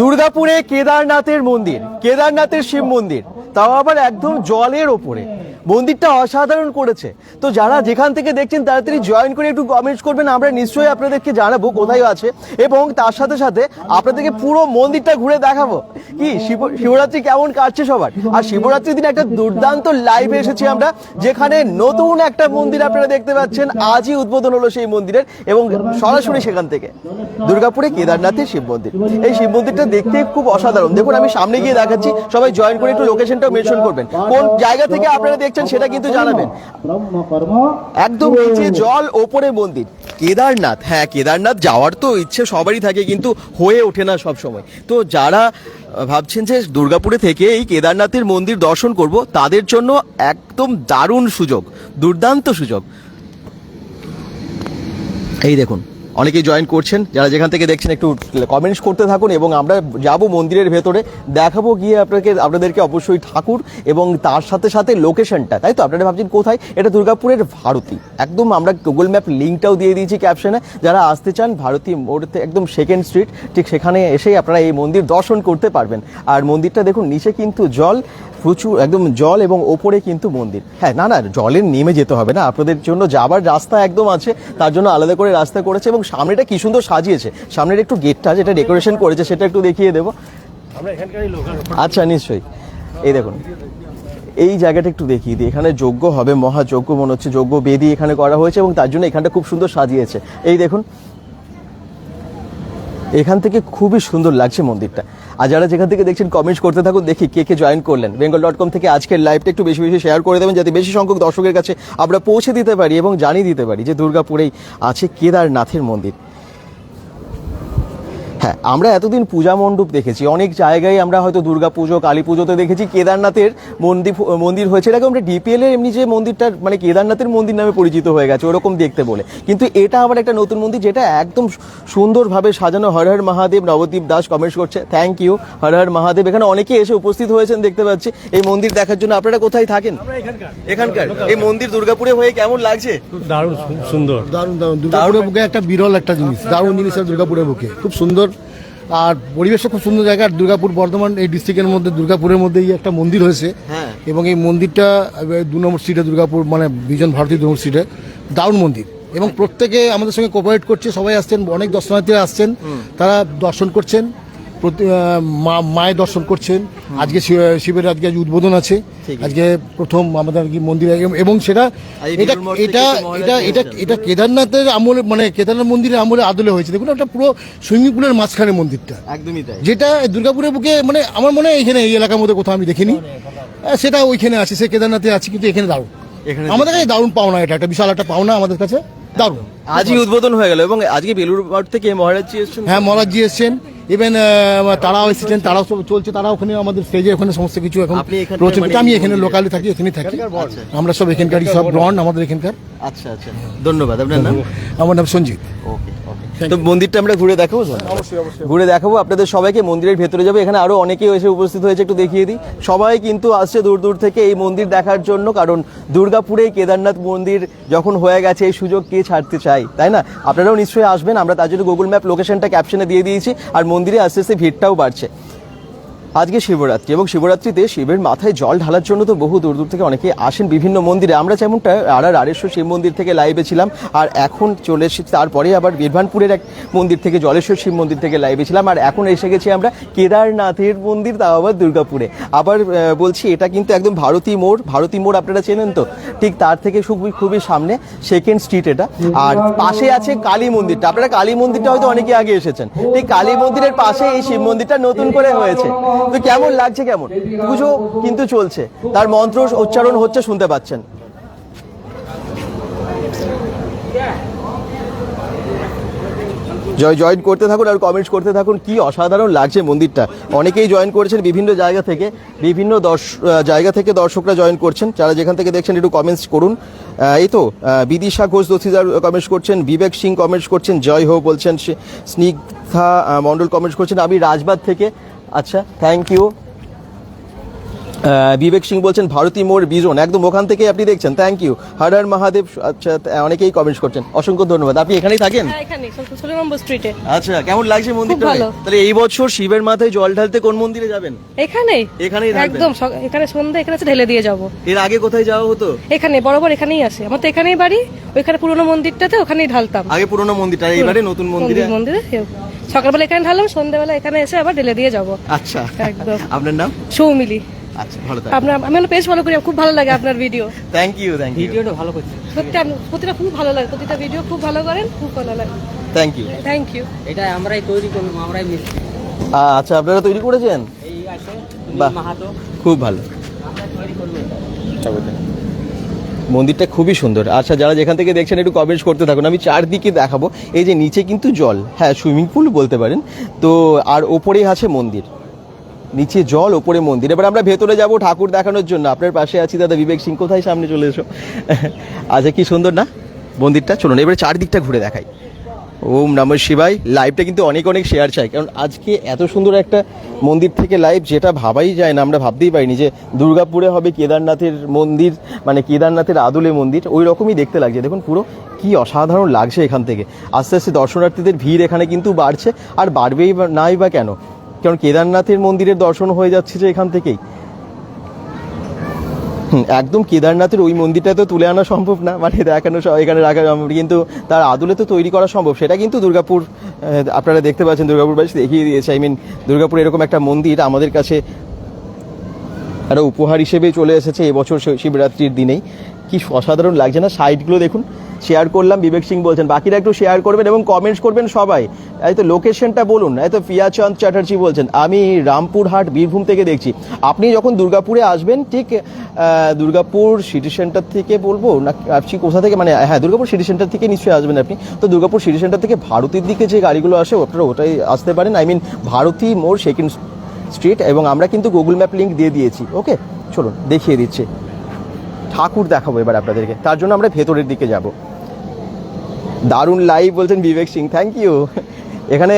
দুর্গাপুরে কেদারনাথের মন্দির কেদারনাথের শিব মন্দির তাও আবার একদম জলের ওপরে। মন্দিরটা অসাধারণ করেছে। তো যারা যেখান থেকে দেখছেন তাড়াতাড়ি জয়েন করে একটু কমেন্টস করবেন। আমরা নিশ্চয়ই আপনাদেরকে জানাব কোথায় আছে এবং তার সাথে সাথে আপনাদেরকে পুরো মন্দিরটা ঘুরে দেখাবো। কি? শিবরাত্রি কেমন কাটছে সবার? আর শিবরাত্রির দিন একটা দুর্দান্ত লাইভে এসেছি আমরা, যেখানে নতুন একটা মন্দির আপনারা দেখতে পাচ্ছেন। আজই উদ্বোধন হলো সেই মন্দিরের এবং সরাসরি সেখান থেকে দুর্গাপুরে কেদারনাথের শিব মন্দির। এই শিব মন্দিরটা দেখতে খুব অসাধারণ। দেখুন, আমি সামনে গিয়ে দেখাচ্ছি। সবাই জয়েন করে একটু লোকেশনটা মেনশন করবেন। কোন জায়গা থেকে আপনারা দেখছেন সেটা কিন্তু জানাবেন। একদম নিচে জল ওপরে মন্দির। কেদারনাথ হ্যাঁ কেদারনাথ যাওয়ার তো ইচ্ছে সবারই থাকে কিন্তু হয়ে ওঠে না সব সময় তো যারা ভাবছেন যে দুর্গাপুরে থেকে এই কেদারনাথের মন্দির দর্শন করব তাদের জন্য একদম দারুণ সুযোগ দুর্দান্ত সুযোগ। এই দেখুন। অনেকেই জয়েন করছেন। যারা যেখান থেকে দেখছেন, একটু কমেন্টস করতে থাকুন এবং আমরা যাব মন্দিরের ভেতরে। দেখাবো গিয়ে আপনাকে, আপনাদেরকে অবশ্যই ঠাকুর এবং তার সাথে সাথে লোকেশনটা তাই তো? আপনারা ভাবছেন কোথায়? এটা দুর্গাপুরের ভারতী। একদম আমরা গুগল ম্যাপ লিঙ্কটাও দিয়ে দিয়েছি ক্যাপশনে যারা আসতে চান, ভারতী মোড়তে একদম সেকেন্ড স্ট্রিট ঠিক সেখানে এসেই আপনারা এই মন্দির দর্শন করতে পারবেন। আর মন্দিরটা দেখুন, নিচে কিন্তু জল প্রচুর একদম জল এবং ওপরে কিন্তু মন্দির। হ্যাঁ না না জলের নেমে যেতে হবে না। আপনাদের জন্য যাবার রাস্তা একদম আছে তার জন্য আলাদা করে রাস্তা করেছে এবং সামনেটা কি সুন্দর সাজিয়েছে। সামনের একটু গেটটা যেটা ডেকোরেশন করেছে সেটা একটু দেখিয়ে দেবো। আচ্ছা নিশ্চয়ই। এই দেখুন এই জায়গাটা একটু দেখিয়ে দিই। এখানে যজ্ঞ হবে মহাযজ্ঞ মনে হচ্ছে যজ্ঞ বেদি এখানে করা হয়েছে এবং তার জন্য এখানটা খুব সুন্দর সাজিয়েছে। এই দেখুন এখান থেকে খুবই সুন্দর লাগছে মন্দিরটা। আর যারা যেখান থেকে দেখছেন কমেন্টস করতে থাকুন, দেখি কে কে জয়েন করলেন। বেঙ্গল ডট কম থেকে আজকের লাইভটা একটু বেশি বেশি শেয়ার করে দেবেন, যাতে বেশি সংখ্যক দর্শকের কাছে আমরা পৌঁছে দিতে পারি এবং জানিয়ে দিতে পারি যে দুর্গাপুরেই আছে কেদারনাথের মন্দির। হ্যাঁ আমরা এতদিন পূজা মণ্ডপ দেখেছি। অনেক জায়গায় আমরা হয়তো দুর্গা পুজো কালী পুজোতে দেখেছি। কেদারনাথের মন্দির মন্দির হয়েছে এটাকে আমরা ডিপিএল এর এমনি যে মন্দিরটা মানে কেদারনাথের মন্দির নামে পরিচিত হয়ে গেছে ওরকম দেখতে বলে। কিন্তু এটা আবার একটা নতুন মন্দির যেটা একদম সুন্দরভাবে সাজানো। হর হর মহাদেব নবদ্বীপ দাস কমেন্টস করছে থ্যাংক ইউ হর হর মহাদেব। এখানে অনেকে এসে উপস্থিত হয়েছেন দেখতে পাচ্ছি। এই মন্দির দেখার জন্য আপনারা কোথায় থাকেন? এখানকার। এই মন্দির দুর্গাপুরে হয়ে কেমন লাগছে? খুব দারুণ সুন্দর। দারুণ দারুণ। দুর্গাপুরের বুকে একটা বিরল একটা জিনিস দারুণ জিনিস আছে দুর্গাপুরের বুকে। খুব সুন্দর আর পরিবেশও খুব সুন্দর জায়গা। আর দুর্গাপুর বর্ধমান এই ডিস্ট্রিক্টের মধ্যে দুর্গাপুরের মধ্যেই একটা মন্দির হয়েছে। হ্যাঁ। এবং এই মন্দিরটা দু নম্বর সিটে দুর্গাপুর মানে বিজন ভারতীয় দু নম্বর সিটে দারুণ মন্দির। এবং প্রত্যেকে আমাদের সঙ্গে কোপারেট করছে। সবাই আসছেন অনেক দর্শনার্থীরা আসছেন। তারা দর্শন করছেন। মায়ের দর্শন করছেন। আজকে শিবের আজকে আজ উদ্বোধন আছে। আজকে প্রথম আমাদের মন্দির এবং সেটা এটা বেলুড় এটা এটা এটা এটা কেদারনাথের আমলে মানে কেদারনাথ মন্দিরের আমলে আদলে হয়েছে। দেখুন একটা পুরো সুইমিং পুলের মাঝখানে মন্দিরটা। একদমই তাই। যেটা দুর্গাপুরের বুকে মানে আমার মনে হয় এখানে এই এলাকার মধ্যে কোথাও আমি দেখিনি। সেটা ওইখানে আছে সে কেদারনাথে আছে কিন্তু এখানে দারুণ। এখানে আমাদের কাছে দারুণ পাওনা এটা একটা বিশাল একটা পাওনা আমাদের কাছে। দারুণ। আজই উদ্বোধন হয়ে গেল এবং আজকে বেলুর মঠ থেকে মহারাজজি এসেছেন। হ্যাঁ মহারাজজি এসছেন। ইভেন তারাও এসেছেন তারাও সব চলছে তারা ওখানে আমাদের স্টেজে ওখানে সমস্ত কিছু এখন প্রচুর মানে- আমি এখানে লোকালে থাকি এখানে থাকি। আচ্ছা। আমরা সব এখানকারই সব ব্রন্ড আমাদের এখানকার। আচ্ছা আচ্ছা। ধন্যবাদ। আপনার নাম? আমার নাম সঞ্জিত। ওকে তো মন্দিরটা আমরা ঘুরে দেখাবো অবশ্যই অবশ্যই। ঘুরে দেখাবো। আপনাদের সবাইকে মন্দিরের ভেতরে যাব। এখানে আরও অনেকেই এসে উপস্থিত হয়েছে একটু দেখিয়ে দিই। সবাই কিন্তু আসছে দূর দূর থেকে এই মন্দির দেখার জন্য কারণ দুর্গাপুরে কেদারনাথ মন্দির যখন হয়ে গেছে এই সুযোগ কে ছাড়তে চাই তাই না? আপনারাও নিশ্চয়ই আসবেন। আমরা তার জন্য গুগল ম্যাপ লোকেশনটা ক্যাপশনে দিয়ে দিয়েছি আর মন্দিরে আস্তে আস্তে ভিড়টাও বাড়ছে। আজকে শিবরাত্রি এবং শিবরাত্রিতে শিবের মাথায় জল ঢালার জন্য তো বহু দূর দূর থেকে অনেকে আসেন বিভিন্ন মন্দিরে। আমরা যেমনটা আর আরেশ্বর শিব মন্দির থেকে লাইভে ছিলাম, আর এখন চলে এসেছি তারপরে আবার বীরভানপুরের এক মন্দির থেকে, জলেশ্বর শিব মন্দির থেকে লাইভে ছিলাম। আর এখন এসে গেছি আমরা কেদারনাথের মন্দির, তাও আবার দুর্গাপুরে। আবার বলছি, এটা কিন্তু একদম ভারতী মোড়। ভারতী মোড় আপনারা চেনেন তো? ঠিক তার থেকে খুবই খুবই সামনে সেকেন্ড স্ট্রিট এটা। আর পাশে আছে কালী মন্দিরটা। আপনারা কালী মন্দিরটা হয়তো অনেকে আগে এসেছেন। ঠিক কালী মন্দিরের পাশে এই শিব মন্দিরটা নতুন করে হয়েছে। তো কেমন লাগছে কেমন? পুজো কিন্তু চলছে। তার মন্ত্র উচ্চারণ হচ্ছে, শুনতে পাচ্ছেন। জয়, জয়েন করতে থাকুন আর কমেন্টস করতে থাকুন। কি অসাধারণ লাগছে মন্দিরটা। অনেকেই জয়েন করেছেন বিভিন্ন জায়গা থেকে, বিভিন্ন জায়গা থেকে দর্শকরা জয়েন করছেন। যারা যেখান থেকে দেখছেন, একটু কমেন্টস করুন। এই তো বিদিশা ঘোষ দস্তিদার কমেন্টস করছেন, বিবেক সিং কমেন্টস করছেন, জয় হো বলছেন স্নিগ্ধা মণ্ডল কমেন্টস করছেন। আমি রাজবাদ থেকে আচ্ছা থ্যাংক ইউ বিবেক সিং বলছেন ভারতী মোড় বিজন একদম ওখান থেকে আপনি দেখছেন থ্যাংক ইউ হর হর মহাদেব আচ্ছা অনেকেই কমেন্টস করছেন অসংখ্য ধন্যবাদ। আপনি এখানেই থাকেন? হ্যাঁ স্ট্রিটে আচ্ছা কেমন লাগছে মন্দিরটা তাহলে এই বছর শিবের মাথায় জল ঢালতে কোন মন্দিরে যাবেন? এখানেই। এখানেই একদম এখানে সন্ধ্যা এখানে ঢেলে দিয়ে যাব। এর আগে কোথায় যাওয়া হতো? এখানে বরাবর এখানেই আসে আমার তো এখানেই বাড়ি ওইখানে পুরোনো মন্দিরটাতে ওখানেই ঢালতাম। আগে পুরনো মন্দিরটা এবারে নতুন মন্দিরে? মন্দিরে সকালবেলা এখানে ঢাললাম সন্ধ্যাবেলা এখানে এসে আবার ঢেলে দিয়ে যাব। আচ্ছা। একদম। আপনার নাম? সৌমিলি। আচ্ছা ভালো আপনার আমি হলো পেজ ফলো করি খুব ভালো লাগে আপনার video thank you thank you ভিডিওটা ভালো করছে। সত্যি প্রতিটা খুব ভালো লাগে। প্রতিটা ভিডিও খুব ভালো করেন খুব ভালো লাগে। থ্যাংক ইউ থ্যাংক ইউ এটা আমরাই তৈরি করলাম আমরাই মিস্ত্রি আচ্ছা আপনারা তৈরি করেছেন? এই আছে খুব ভালো। আমরা তৈরি করব এটা। মন্দিরটা খুবই সুন্দর। আচ্ছা যারা যেখান থেকে দেখছেন একটু কমেন্টস করতে থাকুন, আমি চারদিকে দেখাবো। এই যে নিচে কিন্তু জল হ্যাঁ সুইমিং পুল বলতে পারেন। তো আর ওপরেই আছে মন্দির। নিচে জল, ওপরে মন্দির। এবার আমরা ভেতরে যাব ঠাকুর দেখানোর জন্য। আপনার পাশে আছি দাদা বিবেক সিং, কোথায় সামনে চলে এসো? আচ্ছা কি সুন্দর না? মন্দিরটা, চলুন, এবারে চারদিকটা ঘুরে দেখাই। ওম নম শিবাই লাইভটা কিন্তু অনেক অনেক শেয়ার চাই। কারণ আজকে এত সুন্দর একটা মন্দির থেকে লাইভ যেটা ভাবাই যায় না, আমরা ভাবতেই পারিনি যে দুর্গাপুরে হবে কেদারনাথের মন্দির মানে কেদারনাথের আদলে মন্দির, ওই রকমই দেখতে লাগছে। দেখুন পুরো কি অসাধারণ লাগছে এখান থেকে। আস্তে আস্তে দর্শনার্থীদের ভিড় এখানে কিন্তু বাড়ছে, আর বাড়বেই নাই বা কেন? কারণ কেদারনাথের মন্দিরের দর্শন হয়ে যাচ্ছে যে এখান থেকেই। একদম কেদারনাথের ওই মন্দিরটা তো তুলে আনা সম্ভব না। মানে দেখানো এখানে রাখা সম্ভব, কিন্তু তার আদলে তো তৈরি করা সম্ভব। সেটা কিন্তু দুর্গাপুর আপনারা দেখতে পাচ্ছেন, দুর্গাপুর বাসী দেখিয়ে দিয়েছে। আই মিন দুর্গাপুর এরকম একটা মন্দির আমাদের কাছে একটা উপহার হিসেবে চলে এসেছে। এবছর শিবরাত্রির দিনেই। কি অসাধারণ লাগছে না? সাইটগুলো দেখুন শেয়ার করলাম, বিবেক সিং বলছেন, বাকিরা একটু শেয়ার করবেন এবং কমেন্টস করবেন সবাই। এই তো লোকেশনটা বলুন, এই তো পিয়াচাঁদ চ্যাটার্জি বলছেন, আমি রামপুরহাট, বীরভূম থেকে দেখছি। আপনি যখন দুর্গাপুরে আসবেন, ঠিক দুর্গাপুর সিটি সেন্টার থেকে বলব, না, আপনি কোথা থেকে মানে হ্যাঁ দুর্গাপুর সিটি সেন্টার থেকে নিশ্চয়ই আসবেন আপনি। তো দুর্গাপুর সিটি সেন্টার থেকে ভারতীর দিকে যে গাড়িগুলো আসে আপনারা ওটাই আসতে পারেন। আই মিন ভারতী মোড়, সেকেন্ড স্ট্রিট এবং আমরা কিন্তু গুগল ম্যাপ লিঙ্ক দিয়ে দিয়েছি ওকে চলুন, দেখিয়ে দিচ্ছি। ঠাকুর দেখাবো এবার আপনাদেরকে। তার জন্য আমরা ভেতরের দিকে যাব। দারুণ লাইভ বলছেন বিবেক সিং থ্যাংক ইউ এখানে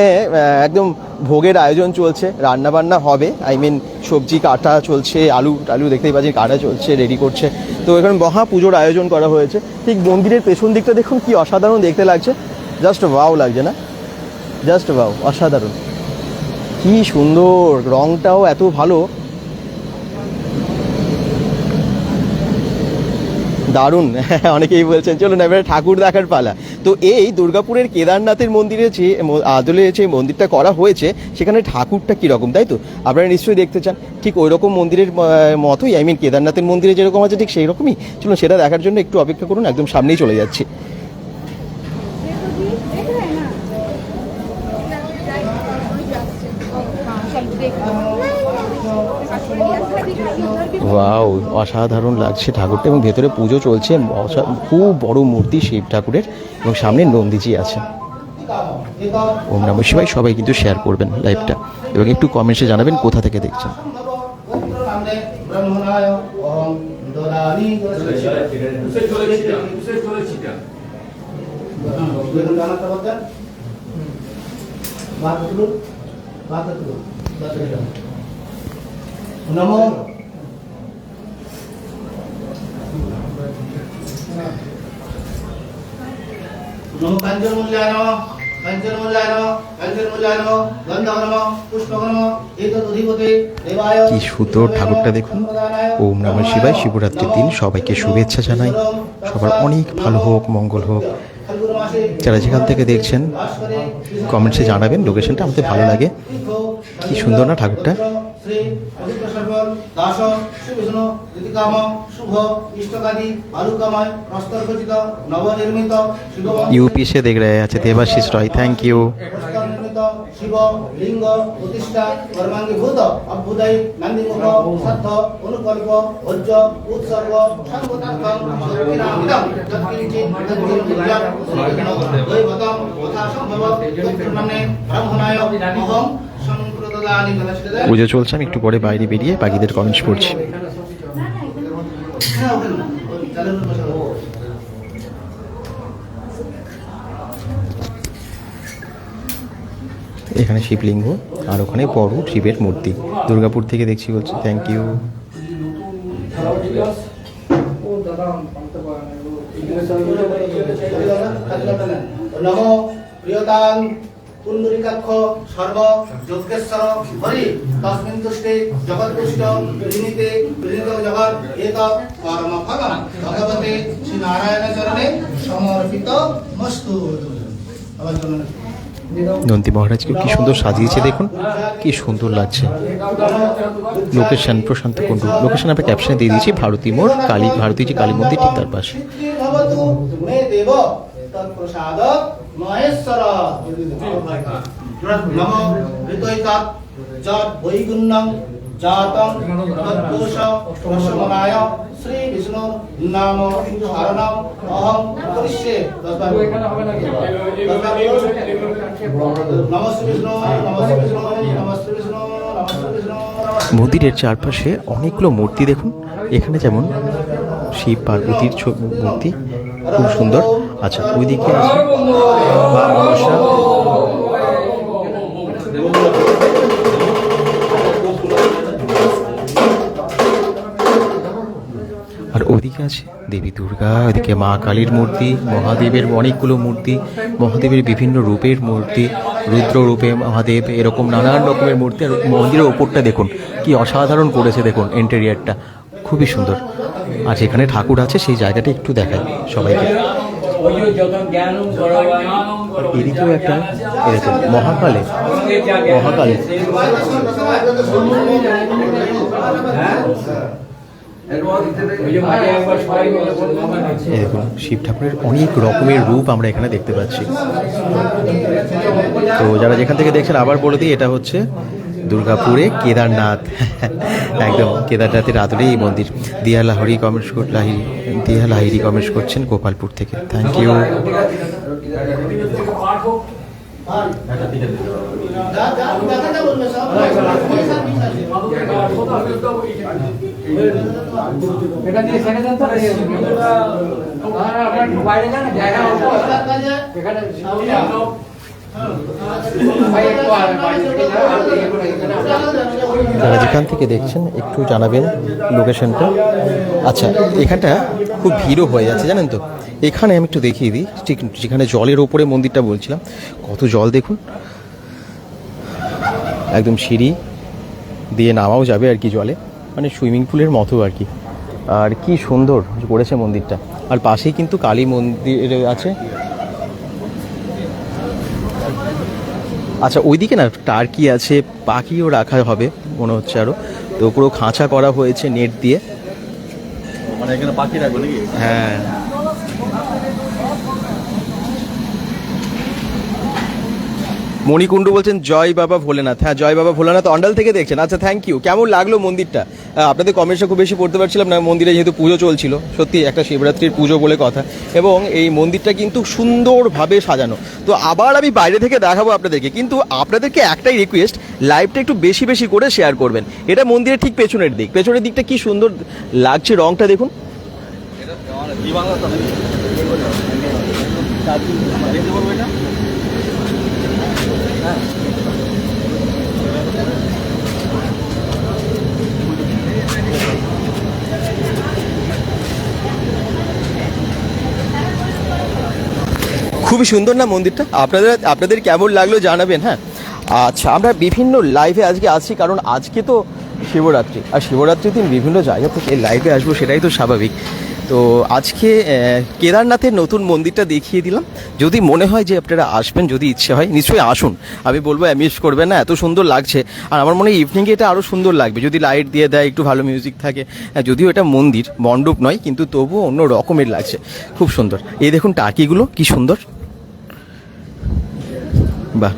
একদম ভোগের আয়োজন চলছে রান্না বান্না হবে আই মিন সবজি, কাটা চলছে, আলু টালু দেখতেই পাচ্ছি, কাটা চলছে রেডি করছে। তো এখানে মহা পুজোর আয়োজন করা হয়েছে। ঠিক মন্দিরের পেছন দিকটা দেখুন, কি অসাধারণ দেখতে লাগছে। জাস্ট ওয়াও লাগছে না? জাস্ট ওয়াও অসাধারণ। কি সুন্দর, রংটাও এত ভালো। দারুণ। অনেকেই বলছেন চলো না এবারে ঠাকুর দেখার পালা। তো এই দুর্গাপুরের কেদারনাথের মন্দিরে যে আদলে যে মন্দিরটা করা হয়েছে, সেখানে ঠাকুরটা কীরকম, তাই তো? আপনারা নিশ্চয়ই দেখতে চান। ঠিক ওই রকম মন্দিরের মতোই আই মিন কেদারনাথের মন্দিরে যেরকম আছে, ঠিক সেই রকমই চলুন সেটা দেখার জন্য একটু অপেক্ষা করুন, একদম সামনেই চলে যাচ্ছি। অসাধারণ লাগছে ঠাকুরটা এবং ভেতরে পুজো চলছে। অসা- খুব বড় মূর্তি শিব ঠাকুরের এবং সামনে নন্দীজি আছে ওম নমঃ শিবায়। সবাই কিন্তু শেয়ার করবেন লাইভটা এবং একটু কমেন্টসে জানাবেন কোথা থেকে দেখছেন। নমো নমঃ পুষ্পক নমঃ দেবায় কি সুন্দর ঠাকুরটা দেখুন। ওম নমঃ শিবায়। শিবরাত্রির দিন সবাইকে শুভেচ্ছা জানাই। সবার অনেক ভালো হোক মঙ্গল হোক। যারা যেখান থেকে দেখছেন কমেন্টসে জানাবেন লোকেশনটা আমাদের ভালো লাগে। কি সুন্দর না ঠাকুরটা? শ্রী সর্বল দাস সুবিষ্ণু ঋতিকাম শুভ ইষ্টকাদি বালুকাময় প্রস্তরখচিত নবনির্মিত শিব यूपी से देख रहे हैं अच्छा देवाशीष रॉय थैंक यू প্রস্তর নির্মিত শিব লিঙ্গ প্রতিষ্ঠা কর্মাঙ্গীভূত অভ্যুদয় নন্দিমুখ শ্রদ্ধ অনুকল্প ভোজ্য উৎসর্গ সর্বতার্থং শক্তিনামিদং যৎকিঞ্চিৎ তৎকিঞ্চিৎ দৈবতম তথা সম্ভব তৎপ্রমাণে ব্রাহ্মণায় অহং সম্প্রদদানি ফলশ্চিদে পুজো চলছে আমি একটু পরে বাইরে বেরিয়ে বাকিদের কমেন্টস পড়ছি হ্যাঁ ওখানে চালের উপর বসাবো। এখানে শিবলিঙ্গ আর ওখানে বড় শিবের মূর্তি। দুর্গাপুর থেকে দেখছি বলছি থ্যাংক ইউ নম প্রিয়তাং কুন্দরিকাক্ষ সর্ব যোগেশ্বর হরি তস্মিন তুষ্টে জগৎপুষ্ট জগৎ এক কর্ম ফলম ভগবতে শ্রী নারায়ণ চরণে সমর্পিত মস্তু নন্দী মহারাজকে কি সুন্দর সাজিয়েছে দেখুন কি সুন্দর লাগছে। লোকেশন প্রশান্ত কুণ্ডু। লোকেশন আমরা ক্যাপশনে দিয়ে দিয়েছি ভারতী মোড় কালী ভারতী যে কালী মন্দির ঠিক তার পাশে। মহেশ্বর নম মন্দিরের চারপাশে অনেকগুলো মূর্তি দেখুন। এখানে যেমন শিব পার্বতীর ছ- মূর্তি খুব সুন্দর। আচ্ছা ওইদিকে আছে আর ওদিকে আছে দেবী দুর্গা ওদিকে মা কালীর মূর্তি, মহাদেবের অনেকগুলো মূর্তি, মহাদেবের বিভিন্ন রূপের মূর্তি, রুদ্র রূপে মহাদেব, এরকম নানান রকমের মূর্তি, আর মন্দিরের ওপরটা দেখুন, কি অসাধারণ করেছে দেখুন ইন্টেরিয়ারটা খুবই সুন্দর। আর যেখানে ঠাকুর আছে, সেই জায়গাটা একটু দেখাই সবাইকে। এদিকেও একটা এরকম মহাকালে মহাকালে। শিব ঠাকুরের অনেক রকমের রূপ আমরা এখানে দেখতে পাচ্ছি। তো যারা যেখান থেকে দেখছেন, আবার বলে দিই, এটা হচ্ছে দুর্গাপুরে কেদারনাথ। একদম, কেদারনাথের আদরে এই মন্দির। দিয়া লাহরি কমেন্টস কর লাহিরি দিয়া লাহিরি কমেন্টস করছেন গোপালপুর থেকে। থ্যাংক ইউ এখানে যারা যেখান থেকে দেখছেন, একটু জানাবেন লোকেশনটা। আচ্ছা এখানটা খুব ভিড়ও হয়ে যাচ্ছে, জানেন তো? এখানে আমি একটু দেখিয়ে দিই, ঠিক যেখানে জলের ওপরে মন্দিরটা বলছিলাম। কত জল দেখুন। একদম সিঁড়ি দিয়ে নামাও যাবে আর কি জলে। মানে সুইমিং পুলের মতো আর কি। আর কি সুন্দর করেছে মন্দিরটা। আর পাশেই কিন্তু কালী মন্দির আছে। আচ্ছা ওইদিকে না টার্কি আছে পাখিও রাখা হবে মনে হচ্ছে আরও তো পুরো খাঁচা করা হয়েছে নেট দিয়ে। মানে এখানে পাখি রাখবে নাকি? হ্যাঁ। মণিকুণ্ডু বলছেন, জয় বাবা ভোলেনাথ। হ্যাঁ জয় বাবা ভোলেনাথ। অন্ডাল থেকে দেখছেন। আচ্ছা থ্যাংক ইউ কেমন লাগল মন্দিরটা? আপনাদের কমেন্টসে খুব বেশি পড়তে পারছিলাম না। মন্দিরে যেহেতু পুজো চলছিল, সত্যি একটা শিবরাত্রির পুজো বলে কথা। এবং এই মন্দিরটা কিন্তু সুন্দরভাবে সাজানো। তো আবার আমি বাইরে থেকে দেখাবো আপনাদেরকে। কিন্তু আপনাদেরকে একটাই রিকোয়েস্ট লাইভটা একটু বেশি বেশি করে শেয়ার করবেন। এটা মন্দিরের ঠিক পেছনের দিক। পেছনের দিকটা কি সুন্দর লাগছে রংটা দেখুন। খুবই সুন্দর না মন্দিরটা? আপনাদের আপনাদের কেমন লাগল জানাবেন হ্যাঁ? আচ্ছা আমরা বিভিন্ন লাইভে আজকে আছি, কারণ আজকে তো শিবরাত্রি। আর শিবরাত্রির দিন বিভিন্ন জায়গা থেকে লাইভে আসব, সেটাই তো স্বাভাবিক। তো আজকে কেদারনাথের নতুন মন্দিরটা দেখিয়ে দিলাম। যদি মনে হয় যে আপনারা আসবেন যদি ইচ্ছে হয় নিশ্চয়ই আসুন। আমি বলব মিস করবেন না এত সুন্দর লাগছে। আর আমার মনে হয় ইভিনিংয়ে এটা আরও সুন্দর লাগবে। যদি লাইট দিয়ে দেয় একটু ভালো মিউজিক থাকে। হ্যাঁ, যদিও এটা মন্দির মণ্ডপ নয় কিন্তু তবুও অন্য রকমের লাগছে। খুব সুন্দর। এই দেখুন টাকিগুলো কি সুন্দর। বাহ।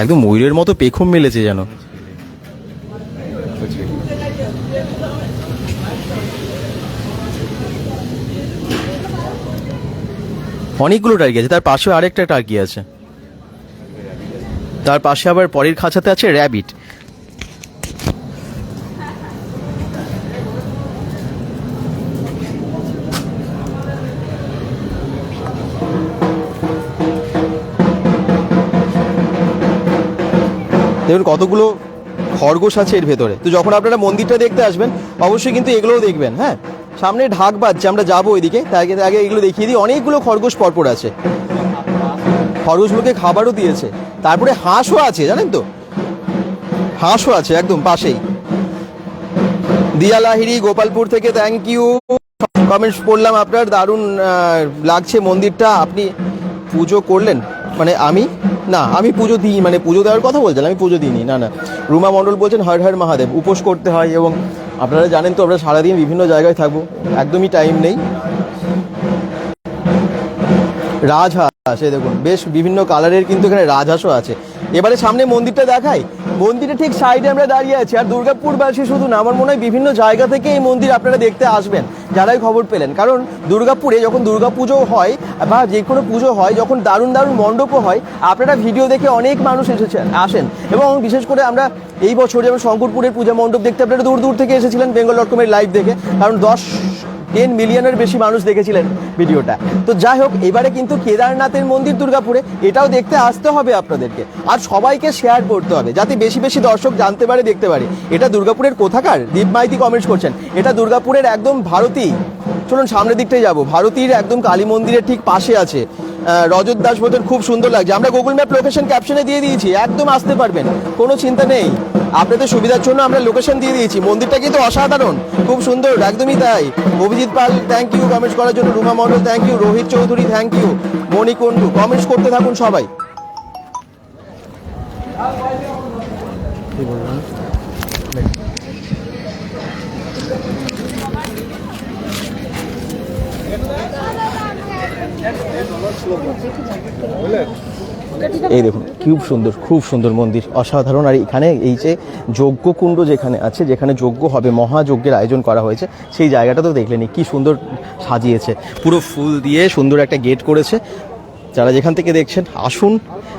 একদম ময়ূরের মতো পেখম মেলেছে যেন। অনেকগুলো টার্কি আছে। তার পাশেও আরেকটা টার্কি আছে। তার পাশে আবার পরের খাঁচাতে আছে র্যাবিট। দেখুন, কতগুলো খরগোশ আছে এর ভেতরে। তো যখন আপনারা মন্দিরটা দেখতে আসবেন, অবশ্যই কিন্তু এগুলোও দেখবেন হ্যাঁ? সামনে ঢাক বাজছে, আমরা যাব ওইদিকে। তার আগে আগে এগুলো দেখিয়ে দিই। অনেকগুলো খরগোশ পরপর আছে। খরগোশগুলোকে খাবারও দিয়েছে। তারপরে হাঁসও আছে, জানেন তো? হাঁসও আছে, একদম পাশেই। দিয়া লাহিরি গোপালপুর থেকে থ্যাংক ইউ কমেন্টস পড়লাম আপনার, দারুণ লাগছে মন্দিরটা। আপনি পুজো করলেন? মানে আমি? না, আমি পুজো দিই মানে পুজো দেওয়ার কথা বলছেন আমি পুজো দিইনি, না না। রুমা মণ্ডল বলছেন, হর হর মহাদেব, উপোস করতে হয় এবং আপনারা জানেন তো আমরা সারাদিন বিভিন্ন জায়গায় থাকব। একদমই টাইম নেই। রাজহাঁস এই দেখুন, বেশ বিভিন্ন কালারের কিন্তু এখানে রাজহাঁসও আছে। এবারে সামনে মন্দিরটা দেখাই। মন্দিরের ঠিক সাইডে আমরা দাঁড়িয়ে আছি, আর দুর্গাপুরবাসী শুধু না, আমার মনে হয় বিভিন্ন জায়গা থেকে এই মন্দির আপনারা দেখতে আসবেন, যারাই খবর পেলেন। কারণ দুর্গাপুরে যখন দুর্গাপুজো হয়, বা যে কোনো পুজো হয়, যখন দারুণ দারুণ মণ্ডপও হয়, আপনারা ভিডিও দেখে অনেক মানুষ এসেছেন, আসেন। এবং বিশেষ করে আমরা এই বছর যেমন শঙ্করপুরের পূজা মণ্ডপ দেখতে আপনারা দূর দূর থেকে এসেছিলেন, বেঙ্গল ডট কমের লাইভ দেখে। কারণ দশ টেন মিলিয়নের বেশি মানুষ দেখেছিলেন ভিডিওটা। তো যাই হোক, এবারে কিন্তু কেদারনাথের মন্দির দুর্গাপুরে এটাও দেখতে আসতে হবে আপনাদেরকে। আর সবাইকে শেয়ার করতে হবে, যাতে বেশি বেশি দর্শক জানতে পারে, দেখতে পারে। এটা দুর্গাপুরের কোথাকার? দীপ মাইতি কমেন্টস করছেন। এটা দুর্গাপুরের একদম ভারতী। চলুন সামনের দিকটাই যাব। ভারতীর একদম কালী মন্দিরের ঠিক পাশে আছে। রজত দাস বলছেন খুব সুন্দর লাগছে। আমরা গুগল ম্যাপ লোকেশন ক্যাপশনে দিয়ে দিয়েছি, একদম আসতে পারবেন। কোনো চিন্তা নেই। আপনাদের সুবিধার জন্য আমরা লোকেশন দিয়ে দিয়েছি। মন্দিরটা কিন্তু অসাধারণ। খুব সুন্দর, একদমই তাই। Abhijit Pal thank you comments করার জন্য Ruma Mondal thank you Rohit Chowdhury thank you Manikundu. Comments করতে থাকুন সবাই। এই দেখুন খুব সুন্দর খুব সুন্দর মন্দির। অসাধারণ। আর এখানে এই যে যজ্ঞকুণ্ড যেখানে আছে, যেখানে যজ্ঞ হবে, মহাযজ্ঞের আয়োজন করা হয়েছে, সেই জায়গাটা তো দেখলেনি কি সুন্দর সাজিয়েছে। পুরো ফুল দিয়ে সুন্দর একটা গেট করেছে। যারা যেখান থেকে দেখছেন, আসুন।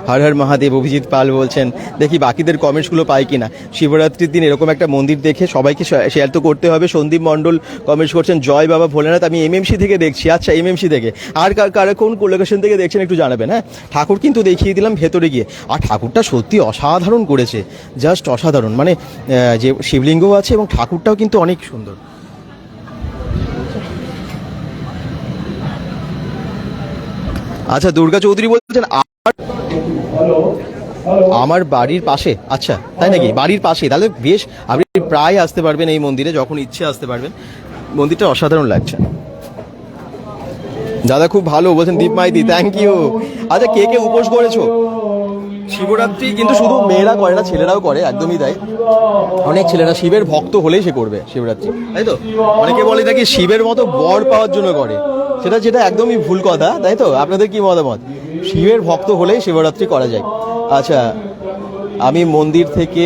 হর হর মহাদেব, অভিজিৎ পাল বলছেন, দেখি বাকিদের কমেন্টসগুলো পাই কিনা। শিবরাত্রির দিন এরকম একটা মন্দির দেখে সবাইকে শেয়ার তো করতে হবে। সন্দীপ মণ্ডল কমেন্টস করছেন, জয় বাবা ভোলেনাথ, আমি এমএমসি থেকে দেখছি। আচ্ছা এমএমসি থেকে। আর কার কোন লোকেশন থেকে দেখছেন একটু জানাবেন হ্যাঁ? ঠাকুর কিন্তু দেখিয়ে দিলাম ভেতরে গিয়ে। আর ঠাকুরটা সত্যি অসাধারণ করেছে জাস্ট অসাধারণ। মানে যে শিবলিঙ্গ আছে এবং ঠাকুরটাও কিন্তু অনেক সুন্দর। আচ্ছা দুর্গা চৌধুরী বলছেন আমার বাড়ির পাশে আচ্ছা তাই নাকি? বাড়ির পাশে তাহলে বেশ আপনি প্রায় আসতে পারবেন এই মন্দিরে যখন ইচ্ছে আসতে পারবেন। মন্দিরটা অসাধারণ লাগছে। দাদা খুব ভালো বলছেন দীপ মাইতি থ্যাংক ইউ আচ্ছা কে কে উপোস করেছ? শিবরাত্রি কিন্তু শুধু মেয়েরা করে না ছেলেরাও করে একদমই তাই। অনেক ছেলেরা শিবের ভক্ত হলেই সে করবে শিবরাত্রি তাই তো? অনেকে বলে নাকি শিবের মতো বর পাওয়ার জন্য করে। সেটা যেটা একদমই ভুল কথা তাই তো? আপনাদের কি মতামত? শিবের ভক্ত হলেই শিবরাত্রি করা যায়। আচ্ছা আমি মন্দির থেকে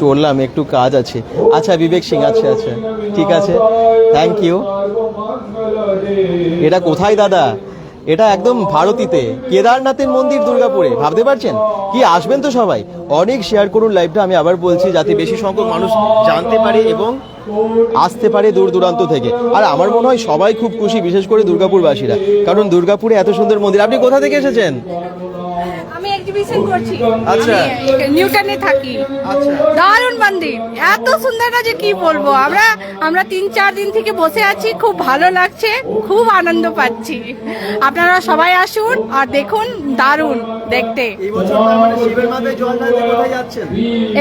চললাম একটু কাজ আছে। আচ্ছা বিবেক সিং আচ্ছা আচ্ছা ঠিক আছে। থ্যাংক ইউ এটা কোথায় দাদা? এটা একদম ভারতীতে। কেদারনাথের মন্দির দুর্গাপুরে। ভাবতে পারছেন? কি আসবেন তো সবাই? অনেক শেয়ার করুন লাইভটা আমি আবার বলছি, যাতে বেশি সংখ্যক মানুষ জানতে পারে এবং আসতে পারে দূর দূরান্ত থেকে। আর আমার মনে হয় সবাই খুব খুশি, বিশেষ করে দুর্গাপুরবাসীরা। কারণ দুর্গাপুরে এত সুন্দর মন্দির। আপনি কোথা থেকে এসেছেন? আমি এক্সিবিশন করছি। আচ্ছা। নিউটনে থাকি। আচ্ছা। দারুণ মন্দির এত সুন্দর না যে কি বলব? আমরা আমরা তিন চার দিন থেকে বসে আছি খুব ভালো লাগছে খুব আনন্দ পাচ্ছি। আপনারা সবাই আসুন আর দেখুন দারুণ দেখতে। মানে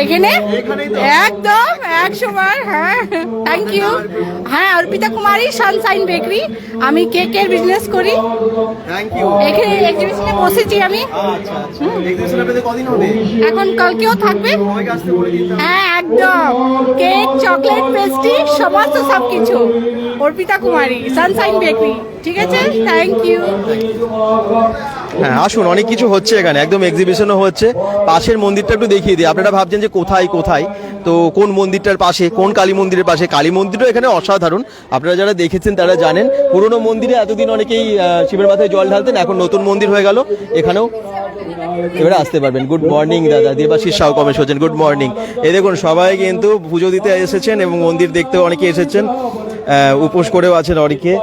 এখানে? একদম একশো বার হ্যাঁ। থ্যাংক ইউ হ্যাঁ অর্পিতা কুমারী সানসাইন বেকারি আমি কেকের বিজনেস করি। এখানে এক্সিবিশনে বসেছি আমি। এখন কালকেও থাকবে। হ্যাঁ একদম। কেক, চকলেট, পেস্ট্রি, সমস্ত সব কিছু অর্পিতা কুমারী সানসাইন বেকারি। ঠিক আছে? থ্যাংক ইউ হ্যাঁ আসুন, অনেক কিছু হচ্ছে এখানে, একদম এক্সিবিশনও হচ্ছে। পাশের মন্দিরটা একটু দেখিয়ে দিই। আপনারা ভাবছেন যে কোথায় কোথায়? তো কোন মন্দিরটার পাশে, কোন কালী মন্দিরের পাশে? কালী মন্দিরও এখানে অসাধারণ। আপনারা যারা দেখেছেন তারা জানেন, পুরনো মন্দিরে এতদিন অনেকেই শিবের মাথায় জল ঢালতেন, এখন নতুন মন্দির হয়ে গেল। এখানেও এবারে আসতে পারবেন। গুড মর্নিং দাদা। দেবাশিস সাউ কমেশ হচ্ছেন গুড মর্নিং এই দেখুন, সবাই কিন্তু পুজো দিতে এসেছেন এবং মন্দির দেখতে অনেকে এসেছেন। উপোস করেও আছেন অনেকে।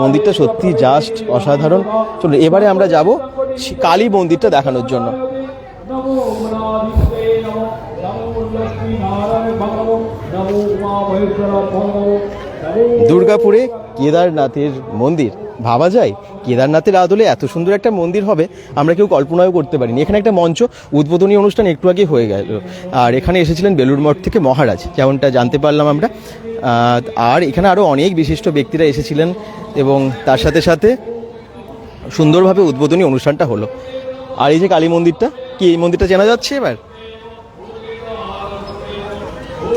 মন্দিরটা সত্যি জাস্ট অসাধারণ। চলুন, এবারে আমরা যাব কালী মন্দিরটা দেখানোর জন্য। দুর্গাপুরে কেদারনাথের মন্দির। ভাবা যায়, কেদারনাথের আদলে এত সুন্দর একটা মন্দির হবে, আমরা কেউ কল্পনাও করতে পারিনি। এখানে একটা মঞ্চ, উদ্বোধনী অনুষ্ঠান একটু আগে হয়ে গেল। আর এখানে এসেছিলেন বেলুর মঠ থেকে মহারাজ, যেমনটা জানতে পারলাম আমরা। আর এখানে আরও অনেক বিশিষ্ট ব্যক্তিরা এসেছিলেন। এবং তার সাথে সাথে সুন্দরভাবে উদ্বোধনী অনুষ্ঠানটা হলো। আর এই যে কালী মন্দিরটা, কি এই মন্দিরটা চেনা যাচ্ছে এবার?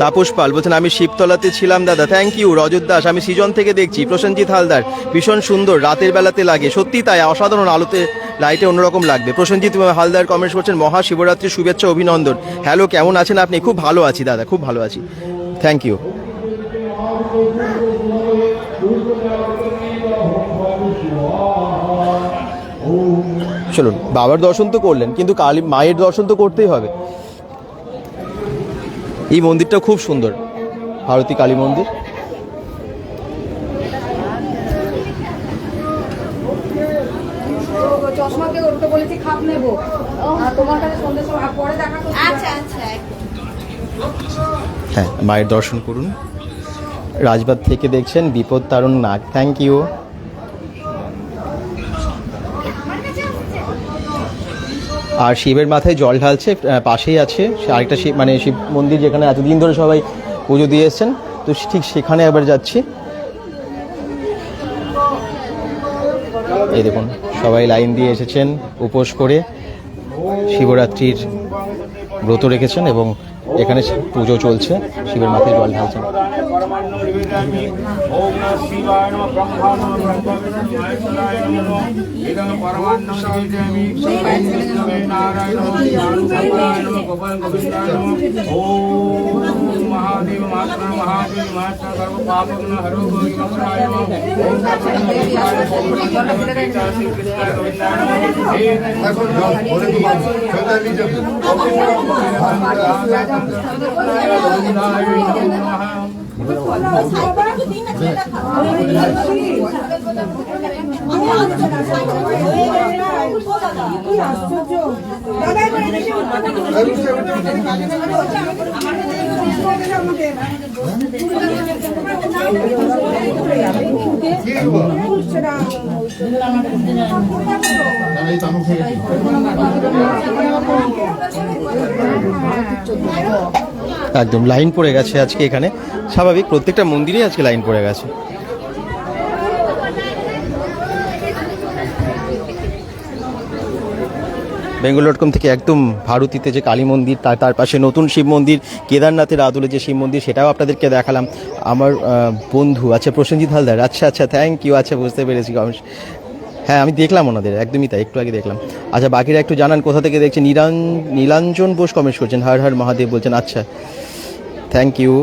তাপস পাল বলছেন, আমি শিবতলাতে ছিলাম দাদা থ্যাংক ইউ রজত দাস, আমি সিজন থেকে দেখছি, প্রসেনজিৎ হালদার, ভীষণ সুন্দর, রাতের বেলাতে লাগে, সত্যি তাই, অসাধারণ আলোতে লাইটে অন্যরকম লাগবে। প্রসেনজিৎ হালদার কমেন্টস করছেন মহা শিবরাত্রির শুভেচ্ছা অভিনন্দন হ্যালো কেমন আছেন আপনি? খুব ভালো আছি দাদা, খুব ভালো আছি থ্যাংক ইউ চলুন বাবার দর্শন তো করলেন কিন্তু কালী মায়ের দর্শন তো করতেই হবে। এই মন্দিরটা খুব সুন্দর। ভারতী কালী মন্দির। চশমাকে ওটা বলেছি খাপ নেব। আর তোমার কাছে সন্ধ্যের সময় পরে দেখা আচ্ছা আচ্ছা হ্যাঁ মায়ের দর্শন করুন। রাজবাগ থেকে দেখছেন বিপদ তারণ নাগ। থ্যাংক ইউ আর শিবের মাথায় জল ঢালছে পাশেই আছে। আরেকটা শিব মানে শিব মন্দির যেখানে এতদিন ধরে সবাই পুজো দিয়ে এসছেন। তো ঠিক সেখানে আবার যাচ্ছি। এই দেখুন, সবাই লাইন দিয়ে এসেছেন, উপোস করে শিবরাত্রির ব্রত রেখেছেন এবং এখানে পুজো চলছে, শিবের মাথায় জল ঢালছেন। ওম নমঃ শিবায় নমঃ ব্রহ্মা নমঃ ব্রহ্মা মহেশ্বরায় নমঃ ইদং পরমান্নম নিবেদয়ামি বিষ্ণুবে নারায়ণ নারায়ণ নমঃ গোপাল গোবিন্দায় নমঃ ওম মহাদেব মাতৃ মহাদেব মাতৃ সর্ব পাপগ্ন হরো গোবিন্দায় নমঃ ওম তৎসৎ শ্রী কৃষ্ণায় গোবিন্দায় নমঃ হে নমঃ একদম লাইন পড়ে গেছে আজকে এখানে। স্বাভাবিক প্রত্যেকটা মন্দিরেই আজকে লাইন পড়ে গেছে। বেঙ্গল ডট কম থেকে একদম ভারতীতে যে কালী মন্দির, তার তার পাশে নতুন শিব মন্দির, কেদারনাথের আদলে যে শিব মন্দির, সেটাও আপনাদেরকে দেখালাম। আমার বন্ধু আচ্ছা প্রসেনজিৎ হালদার। আচ্ছা আচ্ছা থ্যাংক ইউ আচ্ছা বুঝতে পেরেছি হ্যাঁ আমি দেখলাম ওনাদের, একদমই তাই, একটু আগে দেখলাম। আচ্ছা বাকিরা একটু জানান, কোথা থেকে দেখছেন? নীলাঞ্জন বোস কমেন্টস করছেন, হর হর, মহাদেব বলছেন আচ্ছা থ্যাংক ইউ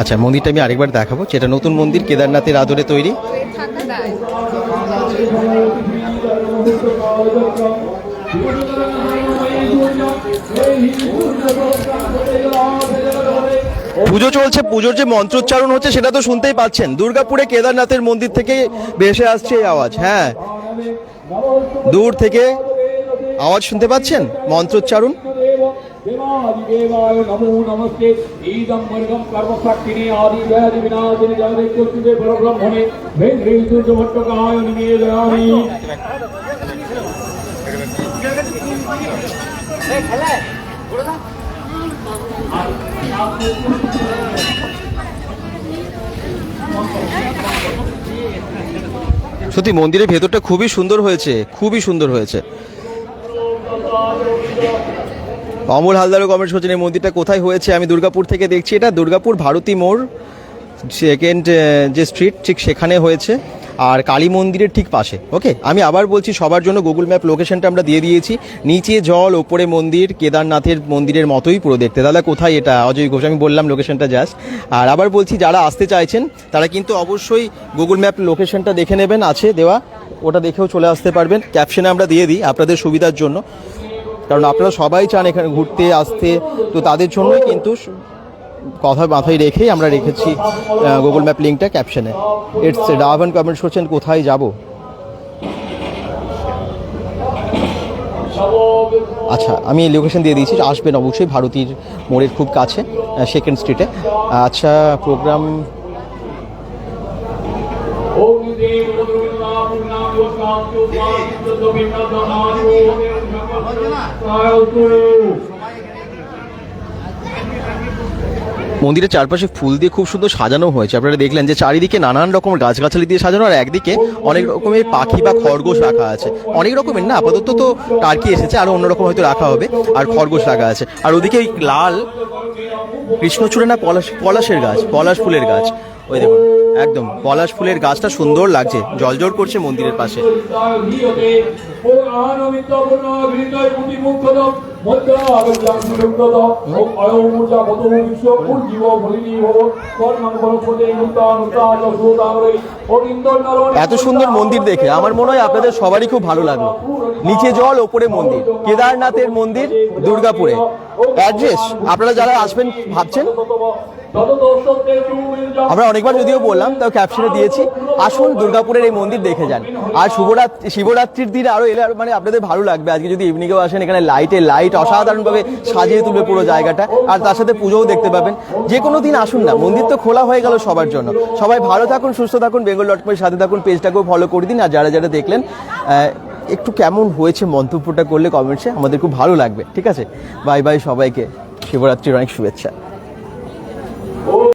আচ্ছা মন্দিরটা আমি আরেকবার দেখাবো। যেটা নতুন মন্দির কেদারনাথের আদরে তৈরি। পুজো চলছে, পুজোর যে মন্ত্রোচ্চারণ হচ্ছে, সেটা তো শুনতেই পাচ্ছেন। দুর্গাপুরে কেদারনাথের মন্দির থেকে ভেসে আসছে এই আওয়াজ হ্যাঁ। দূর থেকে আওয়াজ শুনতে পাচ্ছেন? মন্ত্রোচ্চারণ? সত্যি মন্দিরের ভেতরটা খুবই সুন্দর হয়েছে খুবই সুন্দর হয়েছে। অমল হালদারও কমেন্টস করছেন, এই মন্দিরটা কোথায় হয়েছে? আমি দুর্গাপুর থেকে দেখছি এটা। দুর্গাপুর ভারতী মোড় সেকেন্ড যে স্ট্রিট ঠিক সেখানে হয়েছে। আর কালী মন্দিরের ঠিক পাশে। ওকে আমি আবার বলছি, সবার জন্য গুগল ম্যাপ লোকেশনটা আমরা দিয়ে দিয়েছি। নিচে জল, ওপরে মন্দির, কেদারনাথের মন্দিরের মতোই পুরো দেখতে। দাদা, কোথায় এটা? অজয় ঘোষ, আমি বললাম লোকেশনটা জাস্ট আর আবার বলছি, যারা আসতে চাইছেন, তারা কিন্তু অবশ্যই গুগল ম্যাপ লোকেশনটা দেখে নেবেন, আছে দেওয়া। ওটা দেখেও চলে আসতে পারবেন। ক্যাপশনে আমরা দিয়ে দিই আপনাদের সুবিধার জন্য। কারণ আপনারা সবাই চান এখানে ঘুরতে আসতে তো তাদের জন্যই কিন্তু কথা মাথায় রেখেই আমরা রেখেছি গুগল ম্যাপ লিঙ্কটা ক্যাপশনে ইটস রাভান কমেন্টস করছেন কোথায় যাব আচ্ছা আমি লোকেশন দিয়ে দিয়েছি আসবেন অবশ্যই ভারতীর মোড়ের খুব কাছে সেকেন্ড স্ট্রিটে আচ্ছা প্রোগ্রাম ওম মন্দিরের চারপাশে ফুল দিয়ে খুব সুন্দর সাজানো হয়েছে। আপনারা দেখলেন যে চারিদিকে নানান রকমের গাছগাছালি দিয়ে সাজানো আর একদিকে অনেক রকমের পাখি বা খরগোশ রাখা আছে। অনেক রকমের না, আপাতত তো টার্কি এসেছে, আর অন্যরকম হয়তো রাখা হবে, আর খরগোশ রাখা আছে। আর ওদিকে ওই লাল কৃষ্ণচূড়া না পলাশ, পলাশের গাছ, পলাশ ফুলের গাছ। ওই দেখুন, একদম পলাশ ফুলের গাছটা সুন্দর লাগছে জলজল করছে মন্দিরের পাশে। এত সুন্দর মন্দির দেখে আমার মনে হয় আপনাদের সবারই খুব ভালো লাগল। নিচে জল ওপরে মন্দির। কেদারনাথের মন্দির দুর্গাপুরে। অ্যাড্রেস আপনারা যারা আসবেন ভাবছেন? আমরা অনেকবার যদিও বললাম, তাও ক্যাপশনে দিয়েছি। আসুন দুর্গাপুরের এই মন্দির দেখে যান। আর শুভরাত্রি শিবরাত্রির দিনে আরও এলে মানে আপনাদের ভালো লাগবে। আজকে যদি ইভিনিংয়েও আসেন, এখানে লাইটে লাইট অসাধারণভাবে সাজিয়ে তুলবে পুরো জায়গাটা। আর তার সাথে পুজোও দেখতে পাবেন। যে কোনো দিন আসুন না, মন্দির তো খোলা হয়ে গেল সবার জন্য। সবাই ভালো থাকুন, সুস্থ থাকুন বেঙ্গল ডট কমের সাথে থাকুন পেজটাকেও ফলো করে দিন। আর যারা যারা দেখলেন একটু কেমন হয়েছে মন্তব্যটা করলে কমেন্টসে আমাদের খুব ভালো লাগবে। ঠিক আছে? বাই বাই সবাইকে। শিবরাত্রির অনেক শুভেচ্ছা।